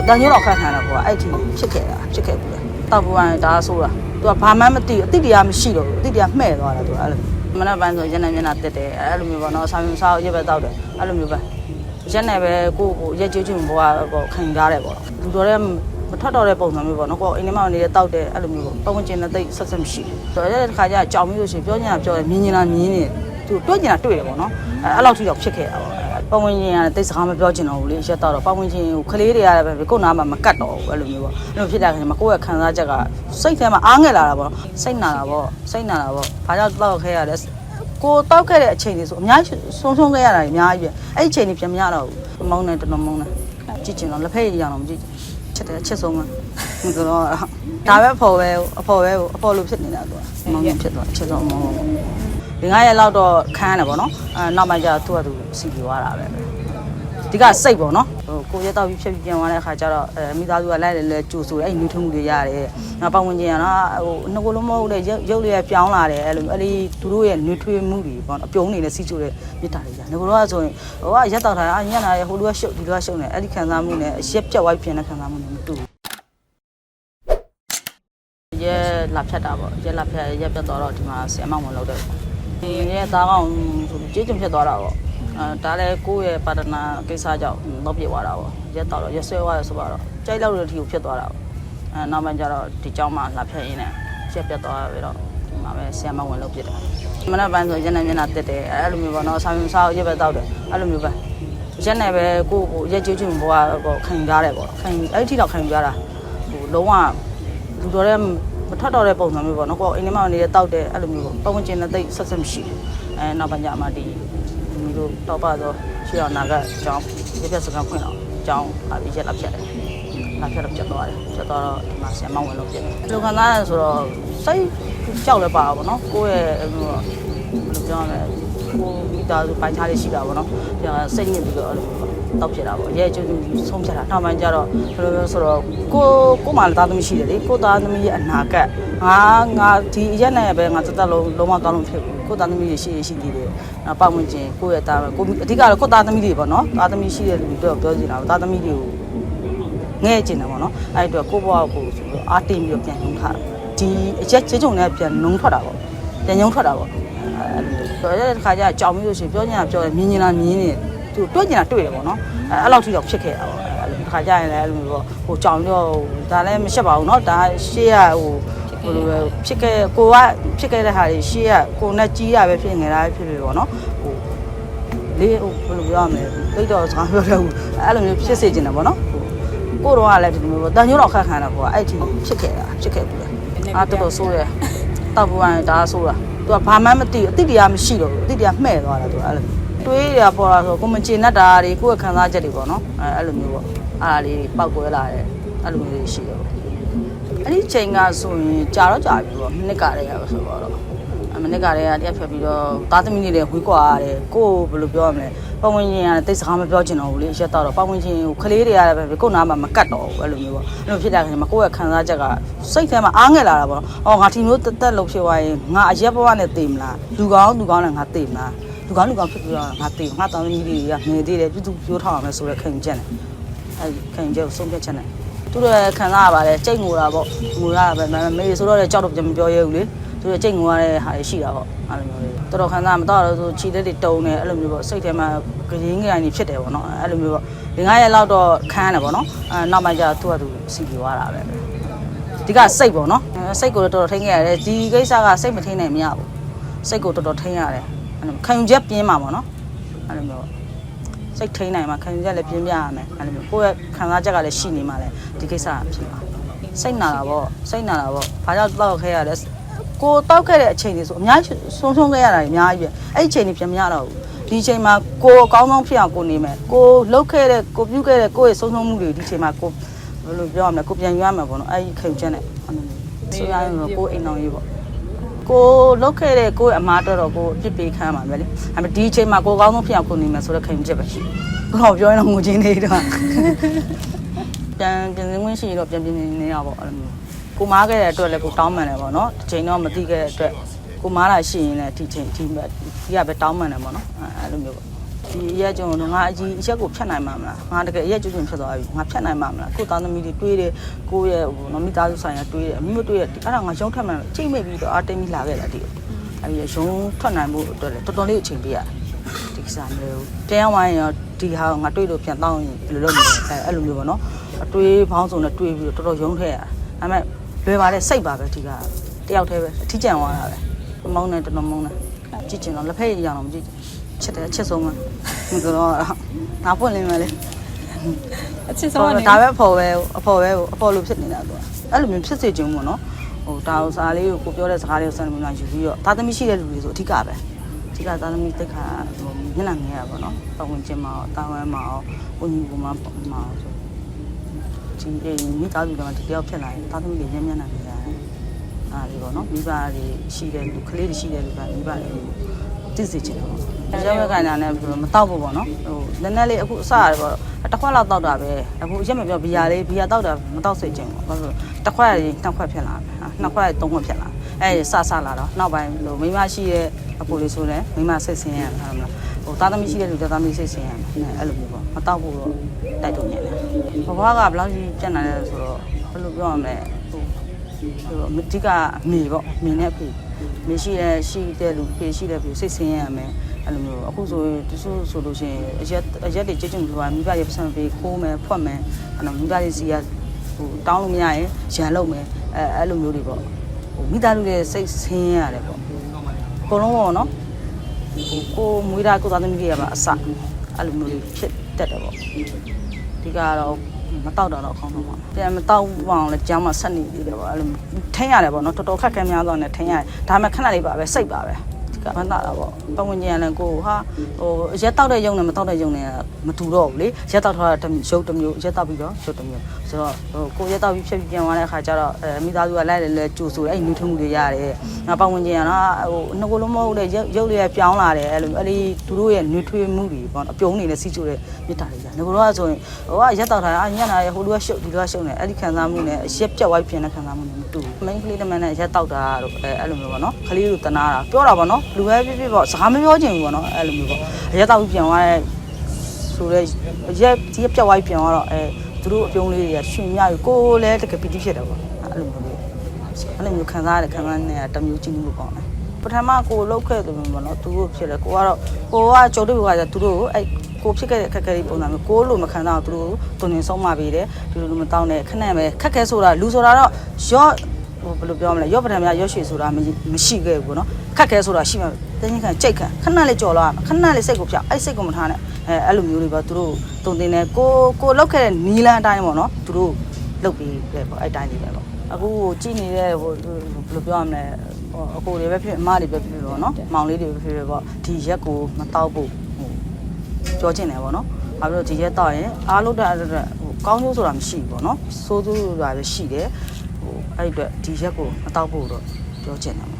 မျိုးတန်ညိုးတော့ခက်ခံတာကွာအဲ့ဒီဖြစ်ခဲ့တာဖြစ်ခဲ့ဘူးလေတောက်ပူကနေဒါဆိုးတာသူကဘာမှမသိဘူးအတိတရားမရှိတော့ဘူးအတိတရားမှဲ့သွားတာသူကအဲ့လိုမနေ့ပိုင်းဆိုရက်နေမျက်နှာတက်တယ်အဲ့လိုမျိုးပေါ့နော်ဆောင်းဆောင်းရက်ပဲတောက်တယ်အဲ့လိုမျိုးပဲရက်နေပဲကိုကိုရက်ကျွတ်ကျွတ်ဘွားပေါ့ခံထားတယ်ပေါ့လူတော်တဲ့မထွက်တော့တဲ့ပုံစံမျိုးပေါ့နော်ကိုအိမ်ထဲမှာနေတဲ့တောက်တဲ့အဲ့လိုမျိုးပေါ့ပုံကျင်တဲ့တိတ်ဆက်ဆက်မရှိဘူးဆိုတော့အဲ့ဒီခါကျကြောင်ပြီးလို့ရှိရင်ပြောနေတာပြောတယ်မြင်နေတာမြင်နေသူတွေ့ကျင်တာတွေ့တယ်ပေါ့နော်အဲ့အဲ့လောက်ထိတော့ဖြစ်ခဲ့တာပေါ့ ပတ်ဝန်းကျင်ကတိတ်စကားမပြောချင်တော့ဘူးလေရက်တော့ပတ်ဝန်းကျင်ကိုခလေးတွေရတယ်ပဲကိုနားမှာမကတ်တော့ဘူးအဲ့လိုမျိုးပေါ့အဲ့လိုဖြစ်တဲ့အခါကျမှကိုယ့်ရဲ့ခံစားချက်ကစိတ်ထဲမှာအားငယ်လာတာပေါ့စိတ်နာတာပေါ့စိတ်နာတာပေါ့ဘာကြောင့်တောက်ခဲရလဲကိုတောက်ခဲ့တဲ့အချိန်တွေဆိုအများကြီးဆုံးဆုံးခဲ့ရတာအများကြီးပဲအဲ့ဒီအချိန်တွေပြန်မရတော့ဘူးမောင်းနေတော်တော်မောင်းနေကြည့်ချင်တော့လက်ဖက်ရည်ရအောင်မကြည့်ချစ်တယ်ချစ်ဆုံးမမဆိုတော့ဒါပဲအဖော်ပဲအဖော်ပဲအဖော်လို့ဖြစ်နေတာသူကမောင်းနေဖြစ်သွားချစ်ဆုံးမောင်း ဒီငါရဲ့လောက်တော့ခန်းတယ်ပေါ့နော်အဲနောက်မှကျသူ့ကသူစီပြီးသွားတာပဲဒီကစိတ်ပေါ့နော်ဟိုကိုရက်တော့ပြီးဖြစ်ပြီးပြန်သွားတဲ့အခါကျတော့အဲမိသားစုကလိုက်လေလေကြိုဆိုအဲ့နူးထုံးမှုတွေရတယ်ငါပတ်ဝန်းကျင်ကနော်ဟိုနှစ်ကိုလုံးမဟုတ်လေရုပ်လေးပြောင်းလာတယ်အဲ့လိုအဲ့ဒီသူတို့ရဲ့နွေးထွေးမှုတွေပေါ့အပြုံးနေနဲ့စီးချိုးတဲ့မြစ်တာတွေကြာငါတို့ကဆိုရင်ဟိုကရက်တော့ထားတာအညံ့လာရဲ့ဟိုလူကရှုပ်ဒီလူကရှုပ်နေအဲ့ဒီခံစားမှုနဲ့ရက်ပြက်ဝိုက်ပြင်တဲ့ခံစားမှုနဲ့မတူဘူးရဲလာဖြတ်တာပေါ့ရဲလာဖြတ်ရက်ပြတ်သွားတော့ဒီမှာဆီအမောင်မလုပ်တော့ဒီ ရဲသားကောင်ဆိုကြေးကျင်ဖြစ်သွားတာပေါ့အဲဒါလည်းကိုယ့်ရဲ့ပါတနာကိစ္စကြောင့်တော့ပြစ်သွားတာပေါ့ရက်တော့ရက်ဆွဲသွားရဆိုတော့ကြိုက်လောက်တဲ့ထီကိုဖြစ်သွားတာပေါ့အဲနောက်မှကျတော့ဒီเจ้าမှလာဖြတ်ရင်းနဲ့ရက်ပြတ်သွားပြီးတော့ဒီမှာပဲဆီအမောင်ဝင်လုပ်ပြစ်တာမနေ့ပိုင်းဆိုရက်နေမျက်နှာတက်တယ်အဲ့လိုမျိုးပေါ့နော်ဆောင်းဆောင်းရက်ပဲတောက်တယ်အဲ့လိုမျိုးပဲရက်နေပဲကိုကိုရက်ကျွတ်ကျွတ်ဘွားပေါ့ခံထားတယ်ပေါ့ခံအဲ့ဒီတော့ခံကြတာဟိုလုံးဝလူတော်တဲ့မ ထွက်တော့တဲ့ပုံစံမျိုးပေါ့နော်ကိုအိမ်ထဲမှာနေတဲ့တောက်တဲ့အဲ့လိုမျိုးပေါ့ပုံကျင်တဲ့တိတ်ဆက်ဆက်မရှိဘူးအဲနောက်ပိုင်းကျမှဒီဒီလိုတော့ပါတော့ရှိအောင်နာကအကြောင်းပြပြစကားဖွင့်တော့အကြောင်းအပြီးချက်လာဖြတ်တယ်လာဖြတ်တော့ပြတ်သွားတယ်ပြတ်သွားတော့ဒီမှာဆရာမဝင်လို့ပြတ်တယ်လူခံသားရဆိုတော့စိတ်ကြောက်လဲပါတော့ဗောနော်ကိုယ့်ရဲ့ဟိုဘယ်လိုပြောရမလဲကိုမိသားစုပိုင်းခြားလေးရှိတာဗောနော်ပြန်စိတ်ညစ်ပြီးတော့အဲ့လို တောက်ဖြစ်တာပေါ့ရဲကျွန်းကျွန်းဆုံးဖြတ်တာနောက်ပိုင်းကျတော့ဘယ်လိုလဲဆိုတော့ကိုကိုမှလည်းသားသမီးရှိတယ်လေကိုသားသမီးရဲ့အနာကငါငါဒီရက်နဲ့ပဲငါတက်တက်လုံးလုံးဝတောင်းလို့ဖြစ်ဘူးကိုသားသမီးတွေရှိရရှိသေးတယ်နောက်ပတ်ဝန်းကျင်ကိုယ့်ရဲ့သားကိုအဓိကတော့ကိုသားသမီးတွေပေါ့နော်သားသမီးရှိတဲ့လူတွေတော့ပြောချင်တာပေါ့သားသမီးတွေကိုငဲ့ကျင်တယ်ပေါ့နော်အဲ့အတွက်ကိုဘွားကိုဆိုတော့အားတင်းပြီးတော့ပြန်နှုံးထားဒီအရက်ချေချုံနဲ့ပြန်နှုံးထွက်တာပေါ့ပြန်ညုံထွက်တာပေါ့အဲ့လိုခါကျကြောင်ပြီးလို့ရှိရင်ပြောနေတာပြောတယ်မြင်နေတာမြင်နေ သူတွေ့ကျင်တာတွေ့တယ်ပေါ့နော်အဲ့လောက်ထိတော့ဖြစ်ခဲ့တာပေါ့အဲ့လိုတစ်ခါကြရင်လည်းအဲ့လိုမျိုးဟိုကြောင်တော့ဒါလည်းမရှက်ပါဘူးနော်ဒါရှေ့ရဟိုဟိုလိုပဲဖြစ်ခဲ့ကိုကဖြစ်ခဲ့တဲ့ဟာတွေရှေ့ကကိုနဲ့ကြီးရပဲဖြစ်ငယ်တာဖြစ်ပြီပေါ့နော်ဟိုလေးဟိုဘယ်လိုပြောရမလဲတိတ်တော့စကားပြောတော့ဘူးအဲ့လိုမျိုးဖြစ်စေချင်တယ်ပေါ့နော်ဟိုကိုတော့ကလည်းဒီလိုမျိုးပေါ့တန်ညိုးတော့ခက်ခံတာပေါ့အဲ့ဒီဖြစ်ခဲ့တာဖြစ်ခဲ့ဘူးလေအာတော်တော်ဆိုးရတောက်ပွားရင်ဒါဆိုးတာသူကဘာမှမသိအတိတရားမရှိတော့ဘူးအတိတရားမှဲ့သွားတာသူအဲ့လို တွေးရပေါ်လာဆိုကိုမချင်တတ်တာတွေကိုယ့်ခံစားချက်တွေပေါ့နော်အဲအဲ့လိုမျိုးပေါ့အဲ့ဒါလေးပောက်ကွဲလာတယ်အဲ့လိုမျိုးရှိတော့အဲ့ဒီချိန်ကဆိုရင်ကြာတော့ကြာပြီပေါ့မိနစ်ကတည်းကဆိုတော့မနစ်ကတည်းကတက်ဖြတ်ပြီးတော့သားသမီးလေးတွေဝေးကွာရတယ်ကိုဘယ်လိုပြောရမလဲပတ်ဝန်းကျင်ကတိတ်စကားမပြောချင်တော့ဘူးလေရက်တော့ပတ်ဝန်းကျင်ကိုခလေးတွေရတယ်ပဲကိုနားမှာမကတ်တော့ဘူးအဲ့လိုမျိုးပေါ့အဲ့လိုဖြစ်တဲ့အခါမှာကိုယ့်ရဲ့ခံစားချက်ကစိတ်ထဲမှာအားငယ်လာတာပေါ့အော်ငါဒီမျိုးတက်တက်လို့ဖြစ်သွားရင်ငါအရက်ဘဝနဲ့တည်မလားလူကောင်းလူကောင်းနဲ့ငါတည်မလား လူကောင်းလူကောင်းဖြစ်ပြီးတော့ငါတည်ငါတောင်းသမီးတွေကငယ်သေးတယ်ပြုစုပြောထားအောင်လဲဆိုရခံချက်နဲ့အဲ့ခံချက်ကိုဆုံးဖြတ်ချက်နဲ့သူတို့ခံစားရပါတယ်ကြိတ်ငိုတာပေါ့ငိုရတာပဲမေဆိုတော့လည်းကြောက်တော့ပြန်မပြောရဲဘူးလေသူတို့ကြိတ်ငိုရတဲ့ဟာတွေရှိတာပေါ့အဲ့လိုမျိုးတွေတော်တော်ခံစားမတော့လို့ဆိုခြေလက်တွေတုံနေအဲ့လိုမျိုးပေါ့စိတ်ထဲမှာဂရင်းကြိုင်နေဖြစ်တယ်ပေါ့နော်အဲ့လိုမျိုးပေါ့ဒီငါးရက်လောက်တော့ခန်းတယ်ပေါ့နော်အဲနောက်မှကျသူကသူစီပြသွားတာပဲဒီကစိတ်ပေါ့နော်စိတ်ကိုတော်တော်ထိန်းခဲ့ရတယ်ဒီကိစ္စကစိတ်မထိန်းနိုင်မရဘူးစိတ်ကိုတော်တော်ထိန်းရတယ် အဲ့လိုခံယူချက်ပြင်းမှာပေါ့နော်အဲ့လိုမျိုးစိတ်ထိန်းနိုင်မှာခံယူချက်လည်းပြင်းပြရမယ်အဲ့လိုမျိုးကိုယ့်ရဲ့ခံစားချက်ကလည်းရှိနေမှာလဲဒီကိစ္စကဖြစ်မှာစိတ်နာတာပေါ့စိတ်နာတာပေါ့ဘာကြောင့်တောက်ခဲရလဲကိုတောက်ခဲ့တဲ့အချိန်တွေဆိုအများကြီးဆုံးဆုံးခဲ့ရတာအများကြီးပဲအဲ့ဒီအချိန်တွေပြန်မရတော့ဘူးဒီအချိန်မှာကိုအကောင်းဆုံးဖြစ်အောင်ကိုနေမယ်ကိုလှုပ်ခဲ့တဲ့ကိုပြုတ်ခဲ့တဲ့ကိုယ့်ရဲ့ဆုံးဆုံးမှုတွေဒီအချိန်မှာကိုဘယ်လိုပြောရမလဲကိုပြန်ယူရမှာပေါ့နော်အဲ့ဒီခံယူချက်နဲ့အဲ့လိုဆိုရရင်ကိုအိမ်အောင်ရေးပေါ့ ကိုလှုပ်ခဲ့တဲ့ကိုယ့်အမားတော်တော်ကိုအပြစ်ပေးခံရမှာပဲလေအဲ့ဒီအချိန်မှာကိုအကောင်းဆုံးဖြစ်အောင်ကိုနေမယ်ဆိုတော့ခံယူချက်ပဲရှိတယ်ဘာပြောရင်တော့ငိုချင်းနေတော့ပြန်ပြင်စင်ဝင်ရှိတော့ပြန်ပြင်နေရပါပေါ့အဲ့လိုမျိုးကိုမားခဲ့တဲ့အတွက်လည်းကိုတောင်းမှန်တယ်ပေါ့နော်ဒီချိန်တော့မသိခဲ့တဲ့အတွက်ကိုမားလာရှိရင်လည်းဒီချိန်ဒီဒီကပဲတောင်းမှန်တယ်ပေါ့နော်အဲ့လိုမျိုးပေါ့ ဒီရက်ကျုံတော့ငါအကြီးအရက်ကိုဖြတ်နိုင်မှာမလားငါတကယ်အရက်ကျုံကျုံဖြစ်သွားပြီငါဖြတ်နိုင်မှာမလားကိုသားသမီးတွေတွေးတယ်ကိုရဲ့ဟိုနော်မိသားစုဆိုင်ရာတွေးတယ်အမိမတွေးတယ်အဲ့ဒါငါရုံးထွက်မှန်းချိန်မိပြီးတော့အာတိတ်မိလာခဲ့တာဒီအဲ့ဒီရုံးထွက်နိုင်ဖို့အတွက်လည်းတော်တော်လေးအချိန်ပေးရတယ်ဒီကိစ္စမျိုးတရားဝိုင်းရောဒီဟာငါတွေးလို့ပြန်တောင်းရင်ဘယ်လိုလုပ်မလဲအဲအဲ့လိုမျိုးပေါ့နော်အတွေးဘောင်းစုံနဲ့တွေးပြီးတော့တော်တော်ရုံးထည့်ရဒါပေမဲ့လွယ်ပါတယ်စိတ်ပါပဲဒီကတယောက်တည်းပဲအထီးကျန်သွားတာပဲမောင်းနေတော်တော်မောင်းနေကြည့်ချင်တော့လက်ဖက်ရည်ရအောင်မကြည့်ချ စ်တယ်ချစ်ဆုံးမှာဒီကတော့ငါပွင့်လင်းမယ်လေအချစ်ဆုံးကနေဒါပဲအဖော်ပဲအဖော်ပဲအဖော်လို့ဖြစ်နေတာသူကအဲ့လိုမျိုးဖြစ်စေချင်ဘူးပေါ့နော်ဟိုဒါဥစားလေးကိုကိုပြောတဲ့စကားလေးကိုစံနေမှယူပြီးတော့သားသမီးရှိတဲ့လူတွေဆိုအဓိကပဲအဓိကသားသမီးတိတ်ခါဟိုမျက်နှာငယ်ရပါတော့ပတ်ဝန်းကျင်မှာတာဝမ်းမှာကိုညီကမှာမှာဆိုဒီမိသားစုကမှဒီတယောက်ဖြစ်လာရင်သားသမီးတွေမျက်မျက်နှာငယ်ရတယ်အားဒီပေါ့နော်မိဘတွေရှိတဲ့လူကလေးတွေရှိတဲ့လူကမိဘတွေသိစေချင်တယ်ပေါ့ အကြောင်းရခိုင်တာနဲ့မတောက်ဘူးပေါ့နော်ဟိုနည်းနည်းလေးအခုအစရပေါ့တစ်ခွက်လောက်တောက်တာပဲအခုရက်မပြောဘီယာလေးဘီယာတောက်တာမတောက်စေချင်ဘူးဘာလို့တစ်ခွက်ရင်နှစ်ခွက်ဖြစ်လာတယ်နှစ်ခွက်သုံးခွက်ဖြစ်လာအဲစစလာတော့နောက်ပိုင်းလို့မိမရှိတဲ့အပူလေးဆိုလဲမိမစိတ်ဆင်းရမှာမလားဟိုသားသမီးရှိတဲ့လူသားသမီးစိတ်ဆင်းရမှာအဲ့လိုမျိုးပေါ့မတောက်ဘူးတော့တိုက်တွန်းနေတယ်ဘဝကဘယ်လောက်ကြီးပြတ်နိုင်လဲဆိုတော့ဘယ်လိုပြောရမလဲဟိုဟိုအဓိကအမေပေါ့အမေနဲ့အဖေမေရှိတဲ့ရှိတဲ့လူဖေရှိတဲ့ဖေစိတ်ဆင်းရမယ် အဲ့လိုမျိုးအခုဆိုရင်တချို့ဆိုလို့ရှိရင်အရက်အရက်တွေကြွကြွဆိုတာမိဘတွေပတ်စံပေးခိုးမယ်ဖွက်မယ်အဲ့တော့မိဘတွေစီကဟိုတောင်းလို့မရရင်ရန်လုပ်မယ်အဲအဲ့လိုမျိုးတွေပေါ့ဟိုမိသားစုတွေစိတ်ဆင်းရတယ်ပေါ့အကုန်လုံးပေါ့နော်ဟိုကိုမွေးတာကိုသားသမီးတွေကပါအစအဲ့လိုမျိုးတွေဖြစ်တတ်တယ်ပေါ့ဒီကတော့မတောက်တော့တော့ခေါင်းတော့ပါပြန်မတောက်အောင်လဲကြောင်းမှဆက်နေသေးတယ်ပေါ့အဲ့လိုထင်းရတယ်ပေါ့နော်တော်တော်ခက်ခဲများတော့နဲ့ထင်းရတယ်ဒါပေမဲ့ခဏလေးပါပဲစိတ်ပါပဲဒီ ကမနာတာပေါ့ပတ်ဝန်းကျင်ကလည်းကိုဟာဟိုရက်တောက်တဲ့ယုံနဲ့မတောက်တဲ့ယုံနဲ့မတူတော့ဘူးလေရက်တောက်ထားတာတစ်ရုပ်တစ်မျိုးရက်တောက်ပြီးတော့ရုပ်တစ်မျိုးဆိုတော့ဟိုကိုရက်တောက်ပြီးဖြတ်ပြီးပြန်သွားတဲ့အခါကျတော့အဲမိသားစုကလိုက်လဲလဲကြိုဆိုတယ်အဲ့နူးထုံးမှုတွေရတယ်ငါပတ်ဝန်းကျင်ကနော်ဟိုနှစ်ကိုယ်လုံးမဟုတ်တဲ့ရုပ်လေးပြောင်းလာတယ်အဲ့လိုအဲ့ဒီသူတို့ရဲ့နွေထွေးမှုတွေပေါ့အပြုံးနေနဲ့စီချိုတဲ့မြစ်တာတွေကြာငါတို့ကဆိုရင်ဟိုကရက်တောက်ထားတာအညံ့လာရဟိုလူကရှုပ်ဒီလူကရှုပ်နေအဲ့ဒီခံစားမှုနဲ့ရက်ပြတ်ဝိုက်ပြင်တဲ့ခံစားမှုနဲ့ မတူဘူး main ကလေးတစ်မန်နဲ့ရက်တောက်တာတို့အဲအဲ့လိုမျိုးပေါ့နော်ခလေးတို့တနာတာပြောတာပေါ့နော်လူပဲဖြစ်ဖြစ်ပေါ့စကားမပြောချင်ဘူးပေါ့နော်အဲ့လိုမျိုးပေါ့ရက်တောက်ပြီးပြန်သွားတဲ့ဆိုတော့ရက်ဒီရက်ပြတ်ဝိုက်ပြန်သွားတော့အဲသူတို့အပြုံးလေးတွေကရှင်မြပြီကိုယ်လည်းတကယ်ပီတိဖြစ်တယ်ပေါ့အဲ့လိုမျိုးလေးအဲ့လိုမျိုးခံစားရတဲ့ခံစားနေရတစ်မျိုးချင်းလို့ပေါ့နော်ပထမကိုလောက်ခဲ့တယ်ပေါ့နော်သူတို့ဖြစ်တယ်ကိုကတော့ကိုကကြိုးတူကသူတို့အဲ့ ကိုဖြစ်ခဲ့တဲ့အခက်အခဲတွေပုံစံမျိုးကိုလိုမခံတော့သူတို့တုံနေဆုံးမပေးတယ်သူတို့မတောင်းနဲ့ခဏပဲခက်ခဲဆိုတာလူဆိုတာတော့ရော့ဟိုဘယ်လိုပြောမလဲရော့ပထမရော့ရွှေဆိုတာမရှိခဲ့ဘူးနော်ခက်ခဲဆိုတာရှိမှတင်းချင်းခံကြိတ်ခံခဏလေးကြော်လာခဏလေးစိတ်ကိုဖြောက်အဲ့စိတ်ကိုမထားနဲ့အဲအဲ့လိုမျိုးတွေပေါ့သူတို့တုံတင်နေကိုကိုလောက်ခဲ့တဲ့နီလန်အတိုင်းပေါ့နော်သူတို့လုတ်ပြီးပဲပေါ့အဲ့တိုင်းလေးပဲပေါ့အခုကြည့်နေတဲ့ဟိုဘယ်လိုပြောရမလဲဟိုအကိုတွေပဲဖြစ်အမတွေပဲဖြစ်ဖြစ်ပေါ့နော်မောင်လေးတွေပဲဖြစ်ဖြစ်ပေါ့ဒီရက်ကိုမတောက်ဖို့ဟို ပြောချင်တယ်ပေါ့နော်။ဘာဖြစ်လို့ဒီရက်တော့ရင်အားလုံးတက်တက်ဟိုကောင်းကျိုးဆိုတာမရှိဘူးပေါ့နော်။စိုးစိုးဆိုတာပဲရှိတယ်။ဟိုအဲ့ဒီအတွက်ဒီရက်ကိုမတောက်ဖို့တော့ပြောချင်တယ်ပေါ့